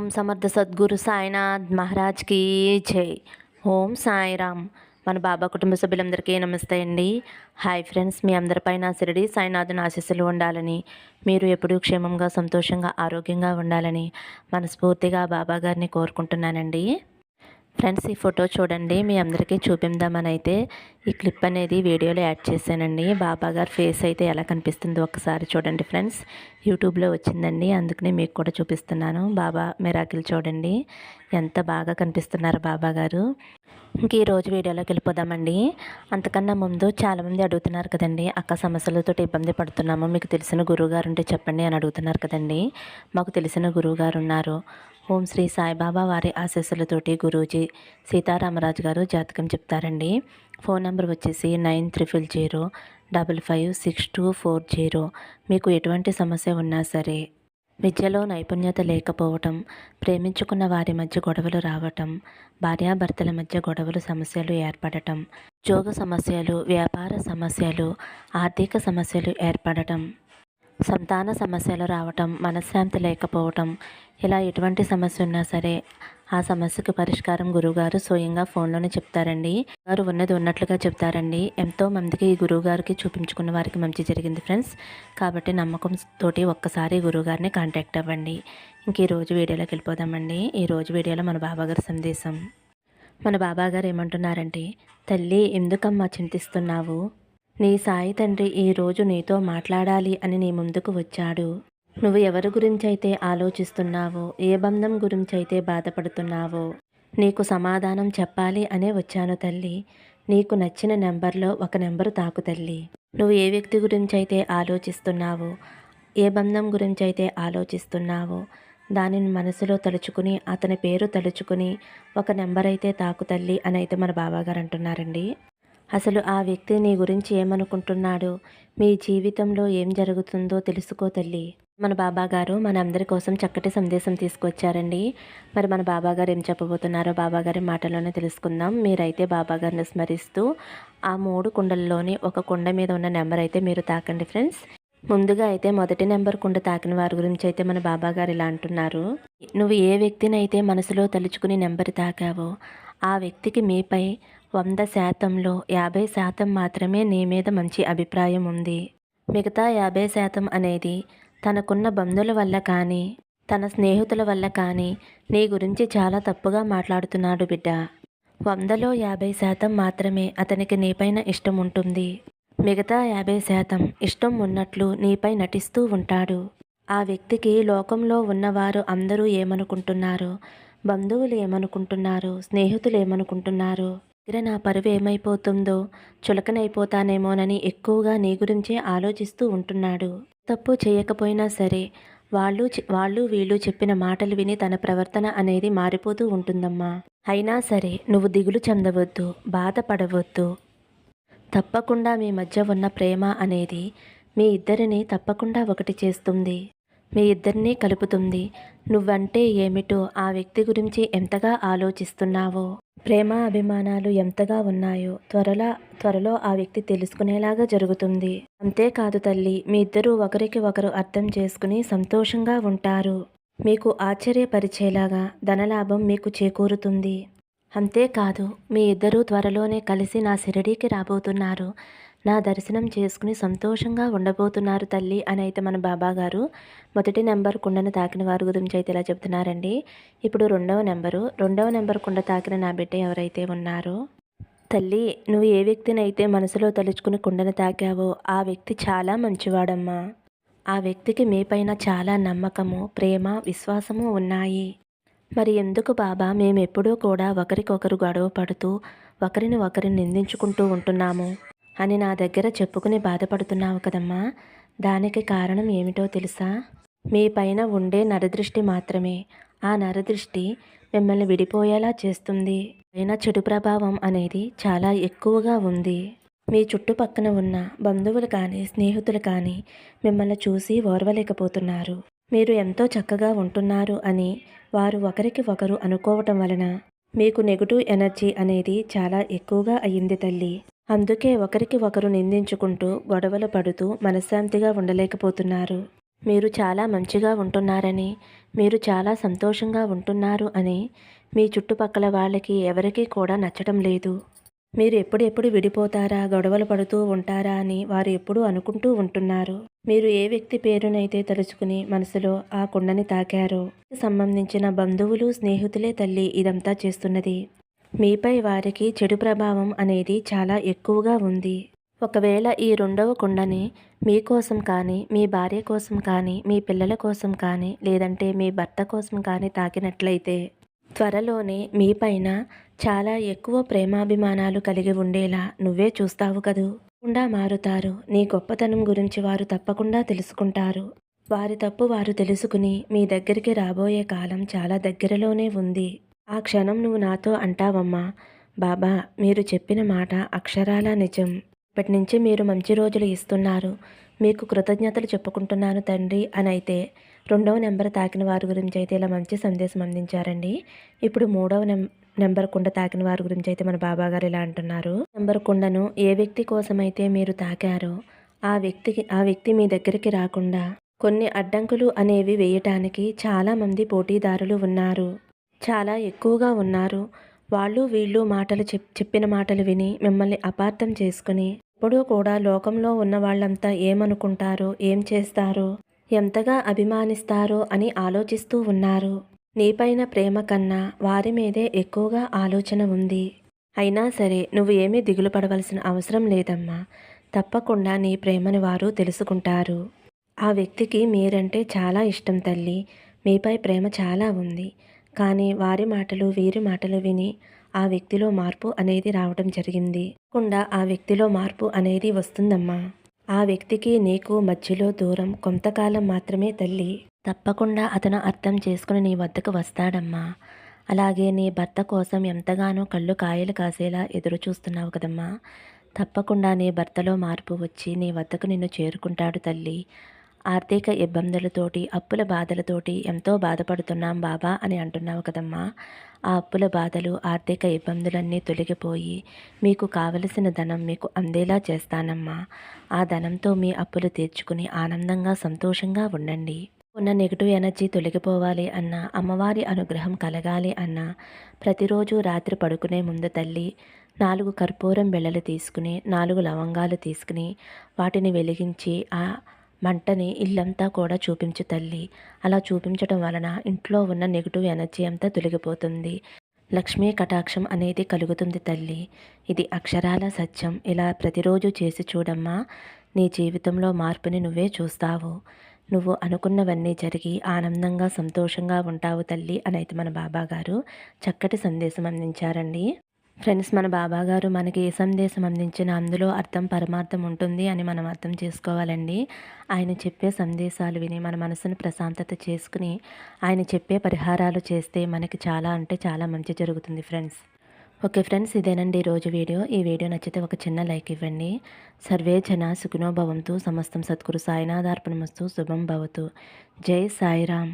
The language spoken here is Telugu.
ఓం సమర్థ సద్గురు సాయినాథ్ మహారాజ్కి జై. ఓం సాయిరామ్. మన బాబా కుటుంబ సభ్యులందరికీ నమస్తే అండి. హాయ్ ఫ్రెండ్స్ మీ అందరిపైన సిరిడి సాయినాథుని ఆశీస్సులు ఉండాలని మీరు ఎప్పుడూ క్షేమంగా సంతోషంగా ఆరోగ్యంగా ఉండాలని మనస్ఫూర్తిగా బాబా గారిని కోరుకుంటున్నానండి. ఫ్రెండ్స్ ఈ ఫోటో చూడండి. మీ అందరికీ చూపిందామని అయితే ఈ క్లిప్ అనేది వీడియోలో యాడ్ చేశానండి. బాబా గారి ఫేస్ అయితే ఎలా కనిపిస్తుందో ఒకసారి చూడండి ఫ్రెండ్స్. యూట్యూబ్లో వచ్చిందండి. అందుకనే మీకు కూడా చూపిస్తున్నాను. బాబా మిరాకిల్ చూడండి. ఎంత బాగా కనిపిస్తున్నారు బాబా గారు. ఇంక ఈరోజు వీడియోలోకి వెళ్ళిపోదామండి. అంతకన్నా ముందు చాలామంది అడుగుతున్నారు కదండి అక్క సమస్యలతో ఇబ్బంది పడుతున్నాము మీకు తెలిసిన గురువుగారు ఉంటే చెప్పండి అని అడుగుతున్నారు కదండి. మాకు తెలిసిన గురువుగారు ఉన్నారు ఓం శ్రీ సాయిబాబా వారి ఆశీస్సులతోటి గురూజీ సీతారామరాజు గారు జాతకం చెప్తారండి. ఫోన్ నెంబర్ వచ్చేసి nine triple zero double five six two four zero. మీకు ఎటువంటి సమస్య ఉన్నా సరే విద్యలో నైపుణ్యత లేకపోవటం ప్రేమించుకున్న వారి మధ్య గొడవలు రావటం భార్యాభర్తల మధ్య గొడవలు సమస్యలు ఏర్పడటం ఉద్యోగ సమస్యలు వ్యాపార సమస్యలు ఆర్థిక సమస్యలు ఏర్పడటం సంతాన సమస్యలు రావటం మనశ్శాంతి లేకపోవటం ఇలా ఎటువంటి సమస్య ఉన్నా సరే ఆ సమస్యకు పరిష్కారం గురువుగారు స్వయంగా ఫోన్లోనే చెప్తారండి. వారు ఉన్నది ఉన్నట్లుగా చెప్తారండి. ఎంతో మందికి ఈ గురువుగారికి చూపించుకున్న వారికి మంచి జరిగింది ఫ్రెండ్స్. కాబట్టి నమ్మకం తోటి ఒక్కసారి గురువుగారిని కాంటాక్ట్ అవ్వండి. ఇంక ఈరోజు వీడియోలోకి వెళ్ళిపోదామండి. ఈరోజు వీడియోలో మన బాబాగారి సందేశం. మన బాబాగారు ఏమంటున్నారంటే తల్లి ఎందుకమ్మా చింతిస్తున్నావు? నీ సాయి తండ్రి ఈరోజు నీతో మాట్లాడాలి అని నీ ముందుకు వచ్చాడు. నువ్వు ఎవరి గురించి అయితే ఆలోచిస్తున్నావో ఏ బంధం గురించి అయితే బాధపడుతున్నావో నీకు సమాధానం చెప్పాలి అనే వచ్చాను తల్లి. నీకు నచ్చిన నెంబర్లో ఒక నెంబరు తాకు తల్లి. నువ్వు ఏ వ్యక్తి గురించి అయితే ఆలోచిస్తున్నావో ఏ బంధం గురించి అయితే ఆలోచిస్తున్నావో దానిని మనసులో తలుచుకుని అతని పేరు తలుచుకుని ఒక నెంబర్ అయితే తాకు తల్లి అని అయితే మన బాబాగారు అంటున్నారండి. అసలు ఆ వ్యక్తి నీ గురించి ఏమనుకుంటున్నాడో? మీ జీవితంలో ఏం జరుగుతుందో తెలుసుకో తల్లి. మన బాబా గారు మన అందరి కోసం చక్కటి సందేశం తీసుకొచ్చారండి. మరి మన బాబా గారు ఏం చెప్పబోతున్నారో బాబా గారి మాటలోనే తెలుసుకుందాం. మీరైతే బాబా గారిని స్మరిస్తూ ఆ మూడు కుండల్లోని ఒక కుండ మీద ఉన్న నెంబర్ అయితే మీరు తాకండి ఫ్రెండ్స్. ముందుగా అయితే మొదటి నెంబర్ కుండ తాకిన వారి గురించి అయితే మన బాబా గారు ఇలా అంటున్నారు. నువ్వు ఏ వ్యక్తిని అయితే మనసులో తలుచుకుని నెంబర్ తాకావో ఆ వ్యక్తికి మీపై వంద శాతంలో యాభై శాతం మాత్రమే నీ మీద మంచి అభిప్రాయం ఉంది. మిగతా యాభై శాతం అనేది తనకున్న బంధువుల వల్ల కానీ తన స్నేహితుల వల్ల కానీ నీ గురించి చాలా తప్పుగా మాట్లాడుతున్నాడు బిడ్డ. వందలో యాభై శాతం మాత్రమే అతనికి నీపైన ఇష్టం ఉంటుంది. మిగతా యాభై శాతం ఇష్టం ఉన్నట్లు నీపై నటిస్తూ ఉంటాడు. ఆ వ్యక్తికి లోకంలో ఉన్నవారు అందరూ ఏమనుకుంటున్నారు? బంధువులు ఏమనుకుంటున్నారు? స్నేహితులు ఏమనుకుంటున్నారు? దగ్గర నా పరువు ఏమైపోతుందో చులకనైపోతానేమోనని ఎక్కువగా నీ గురించే ఆలోచిస్తూ ఉంటున్నాడు. తప్పు చేయకపోయినా సరే వాళ్ళు వాళ్ళు వీళ్ళు చెప్పిన మాటలు విని తన ప్రవర్తన అనేది మారిపోతూ ఉంటుందమ్మా. అయినా సరే నువ్వు దిగులు చెందవద్దు బాధపడవద్దు. తప్పకుండా మీ మధ్య ఉన్న ప్రేమ అనేది మీ ఇద్దరిని తప్పకుండా ఒకటి చేస్తుంది. మీ ఇద్దరినీ కలుపుతుంది. నువ్వంటే ఏమిటో ఆ వ్యక్తి గురించి ఎంతగా ఆలోచిస్తున్నావో? ప్రేమ అభిమానాలు ఎంతగా ఉన్నాయో త్వరలో త్వరలో ఆ వ్యక్తి తెలుసుకునేలాగా జరుగుతుంది. అంతేకాదు తల్లి మీ ఇద్దరూ ఒకరికి ఒకరు అర్థం చేసుకుని సంతోషంగా ఉంటారు. మీకు ఆశ్చర్యపరిచేలాగా ధనలాభం మీకు చేకూరుతుంది. అంతేకాదు మీ ఇద్దరూ త్వరలోనే కలిసి నా సిరడీకి రాబోతున్నారు. నా దర్శనం చేసుకుని సంతోషంగా ఉండబోతున్నారు తల్లి అని అయితే మన బాబా గారు మొదటి నెంబర్ కుండను తాకిన వారి గురించి అయితే ఇలా చెప్తున్నారండి ఇప్పుడు రెండవ నెంబరు. రెండవ నెంబర్ కుండ తాకిన నా బిడ్డ ఎవరైతే ఉన్నారో? తల్లి నువ్వు ఏ వ్యక్తిని అయితే మనసులో తలుచుకుని కుండను తాకావో ఆ వ్యక్తి చాలా మంచివాడమ్మా. ఆ వ్యక్తికి మీపైన చాలా నమ్మకము ప్రేమ విశ్వాసము ఉన్నాయి. మరి ఎందుకు బాబా మేమెప్పుడూ కూడా ఒకరికొకరు గొడవ పడుతూ ఒకరిని ఒకరిని నిందించుకుంటూ ఉంటున్నాము? అని నా దగ్గర చెప్పుకుని బాధపడుతున్నావు కదమ్మా. దానికి కారణం ఏమిటో తెలుసా? మీ పైన ఉండే నరదృష్టి మాత్రమే. ఆ నరదృష్టి మిమ్మల్ని విడిపోయేలా చేస్తుంది. అయినా చెడు ప్రభావం అనేది చాలా ఎక్కువగా ఉంది. మీ చుట్టుపక్కన ఉన్న బంధువులు కానీ స్నేహితులు కానీ మిమ్మల్ని చూసి ఓర్వలేకపోతున్నారు. మీరు ఎంతో చక్కగా ఉంటున్నారు అని వారు ఒకరికి ఒకరు అనుకోవటం వలన మీకు నెగిటివ్ ఎనర్జీ అనేది చాలా ఎక్కువగా అయ్యింది తల్లి. అందుకే ఒకరికి ఒకరు నిందించుకుంటూ గొడవలు పడుతూ మనశ్శాంతిగా ఉండలేకపోతున్నారు. మీరు చాలా మంచిగా ఉంటున్నారని మీరు చాలా సంతోషంగా ఉంటున్నారు అని మీ చుట్టుపక్కల వాళ్ళకి ఎవరికీ కూడా నచ్చడం లేదు. మీరు ఎప్పుడెప్పుడు విడిపోతారా గొడవలు పడుతూ ఉంటారా అని వారు ఎప్పుడూ అనుకుంటూ ఉంటున్నారు. మీరు ఏ వ్యక్తి పేరునైతే తలుచుకుని మనసులో ఆ కుండని తాకారో సంబంధించిన బంధువులు స్నేహితులే తల్లి ఇదంతా చేస్తున్నది. మీపై వారికి చెడు ప్రభావం అనేది చాలా ఎక్కువగా ఉంది. ఒకవేళ ఈ రెండవ కుండని మీకోసం కానీ మీ భార్య కోసం కానీ మీ పిల్లల కోసం కానీ లేదంటే మీ భర్త కోసం కానీ తాకినట్లయితే త్వరలోనే మీపైన చాలా ఎక్కువ ప్రేమాభిమానాలు కలిగి ఉండేలా నువ్వే చూస్తావు కదూ? కుండా మారుతారు. నీ గొప్పతనం గురించి వారు తప్పకుండా తెలుసుకుంటారు. వారి తప్పు వారు తెలుసుకుని మీ దగ్గరికి రాబోయే కాలం చాలా దగ్గరలోనే ఉంది. ఆ క్షణం నువ్వు నాతో అంటావమ్మా. బాబా మీరు చెప్పిన మాట అక్షరాల నిజం. ఇప్పటి నుంచి మీరు మంచి రోజులు ఇస్తున్నారు. మీకు కృతజ్ఞతలు చెప్పుకుంటున్నాను తండ్రి అని అయితే రెండవ నెంబర్ తాకిన వారి గురించి అయితే ఇలా మంచి సందేశం అందించారండి. ఇప్పుడు మూడవ నెం నెంబర్ కుండ తాకిన వారి గురించి అయితే మన బాబా గారు ఇలా అంటున్నారు. నెంబర్ కుండను ఏ వ్యక్తి కోసమైతే మీరు తాకారో ఆ వ్యక్తికి ఆ వ్యక్తి మీ దగ్గరికి రాకుండా కొన్ని అడ్డంకులు అనేవి వేయటానికి చాలామంది పోటీదారులు ఉన్నారు. చాలా ఎక్కువగా ఉన్నారు. వాళ్ళు వీళ్ళు మాటలు చెప్ చెప్పిన మాటలు విని మిమ్మల్ని అపార్థం చేసుకుని ఎప్పుడూ కూడా లోకంలో ఉన్న వాళ్ళంతా ఏమనుకుంటారో ఏం చేస్తారో ఎంతగా అభిమానిస్తారో అని ఆలోచిస్తూ ఉన్నారు. నీపైన ప్రేమ కన్నా వారి మీదే ఎక్కువగా ఆలోచన ఉంది. అయినా సరే నువ్వు ఏమీ దిగులు పడవలసిన అవసరం లేదమ్మా. తప్పకుండా నీ ప్రేమని వారు తెలుసుకుంటారు. ఆ వ్యక్తికి మీరంటే చాలా ఇష్టం తల్లి. మీపై ప్రేమ చాలా ఉంది. కానీ వారి మాటలు వీరి మాటలు విని ఆ వ్యక్తిలో మార్పు అనేది రావడం జరిగింది. తప్పకుండా ఆ వ్యక్తిలో మార్పు అనేది వస్తుందమ్మా. ఆ వ్యక్తికి నీకు మధ్యలో దూరం కొంతకాలం మాత్రమే తల్లి. తప్పకుండా అతను అర్థం చేసుకుని నీ వద్దకు వస్తాడమ్మా. అలాగే నీ భర్త కోసం ఎంతగానో కళ్ళు కాయలు కాసేలా ఎదురు చూస్తున్నావు కదమ్మా. తప్పకుండా నీ భర్తలో మార్పు వచ్చి నీ వద్దకు నిన్ను చేరుకుంటాడు తల్లి. ఆర్థిక ఇబ్బందులతోటి అప్పుల బాధలతోటి ఎంతో బాధపడుతున్నాం బాబా అని అంటున్నావు కదమ్మా. ఆ అప్పుల బాధలు ఆర్థిక ఇబ్బందులన్నీ తొలగిపోయి మీకు కావలసిన ధనం మీకు అందేలా చేస్తానమ్మా. ఆ ధనంతో మీ అప్పులు తీర్చుకుని ఆనందంగా సంతోషంగా ఉండండి. ఉన్న నెగిటివ్ ఎనర్జీ తొలగిపోవాలి అన్న అమ్మవారి అనుగ్రహం కలగాలి అన్న ప్రతిరోజు రాత్రి పడుకునే ముందు తల్లి నాలుగు కర్పూరం బెల్లలు తీసుకుని నాలుగు లవంగాలు తీసుకుని వాటిని వెలిగించి ఆ మంటని ఇల్లంతా కూడా చూపించు తల్లి. అలా చూపించడం వలన ఇంట్లో ఉన్న నెగిటివ్ ఎనర్జీ అంతా తొలగిపోతుంది. లక్ష్మీ కటాక్షం అనేది కలుగుతుంది తల్లి. ఇది అక్షరాల సత్యం. ఇలా ప్రతిరోజు చేసి చూడమ్మా నీ జీవితంలో మార్పుని నువ్వే చూస్తావు. నువ్వు అనుకున్నవన్నీ జరిగి ఆనందంగా సంతోషంగా ఉంటావు తల్లి అనైతే మన బాబా గారు చక్కటి సందేశం అందించారండి. ఫ్రెండ్స్ మన బాబాగారు మనకి ఏ సందేశం అందించిన అందులో అర్థం పరమార్థం ఉంటుంది అని మనం అర్థం చేసుకోవాలండి. ఆయన చెప్పే సందేశాలు విని మన మనసును ప్రశాంతత చేసుకుని ఆయన చెప్పే పరిహారాలు చేస్తే మనకి చాలా అంటే చాలా మంచి జరుగుతుంది ఫ్రెండ్స్. ఓకే ఫ్రెండ్స్ ఇదేనండి ఈరోజు వీడియో. ఈ వీడియో నచ్చితే ఒక చిన్న లైక్ ఇవ్వండి. సర్వే జన సుఖినోభవంతు సమస్తం సద్గురు సాయినాథార్పణమస్తు శుభం భవతు. జై సాయిరామ్.